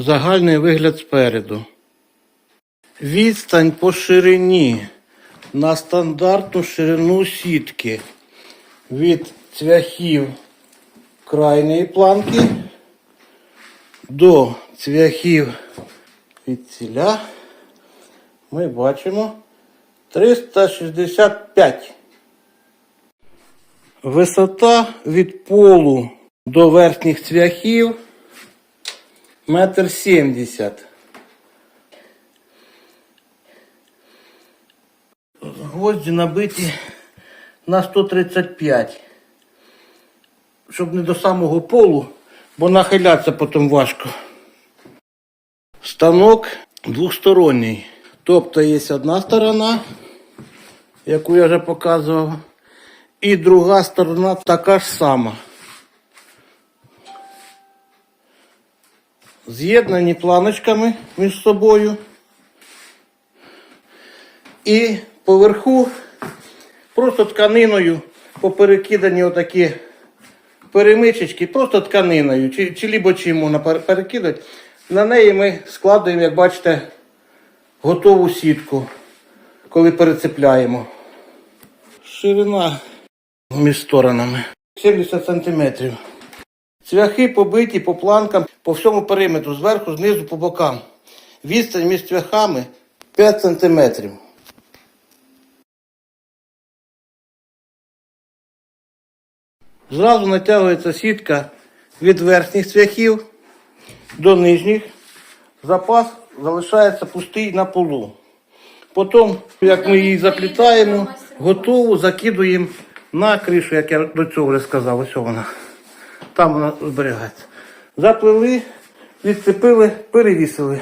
Загальний вигляд спереду. Відстань по ширині на стандартну ширину сітки від цвяхів крайньої планки до цвяхів від ціля ми бачимо 365. Висота від полу до верхніх цвяхів метр сімдесят. Гвозді набиті на 135. Щоб не до самого полу, бо нахилятися потім важко. Станок двосторонній. Тобто є одна сторона, яку я вже показував, і друга сторона така ж сама. З'єднані планочками між собою. І поверху просто тканиною поперекидані отакі перемичечки, просто тканиною, чи, чи лібо чим перекидати. На неї ми складуємо, як бачите, готову сітку, коли перецепляємо. Ширина між сторонами 70 сантиметрів. Цвяхи побиті по планкам по всьому периметру, зверху, знизу, по бокам. Відстань між цвяхами 5 сантиметрів. Зразу натягується сітка від верхніх цвяхів до нижніх. Запас залишається пустий на полу. Потім, як ми її заплітаємо, готову закидуємо на кришу, як я до цього вже сказав. Ось вона. Там вона зберігається. Заплили, відцепили, перевісили.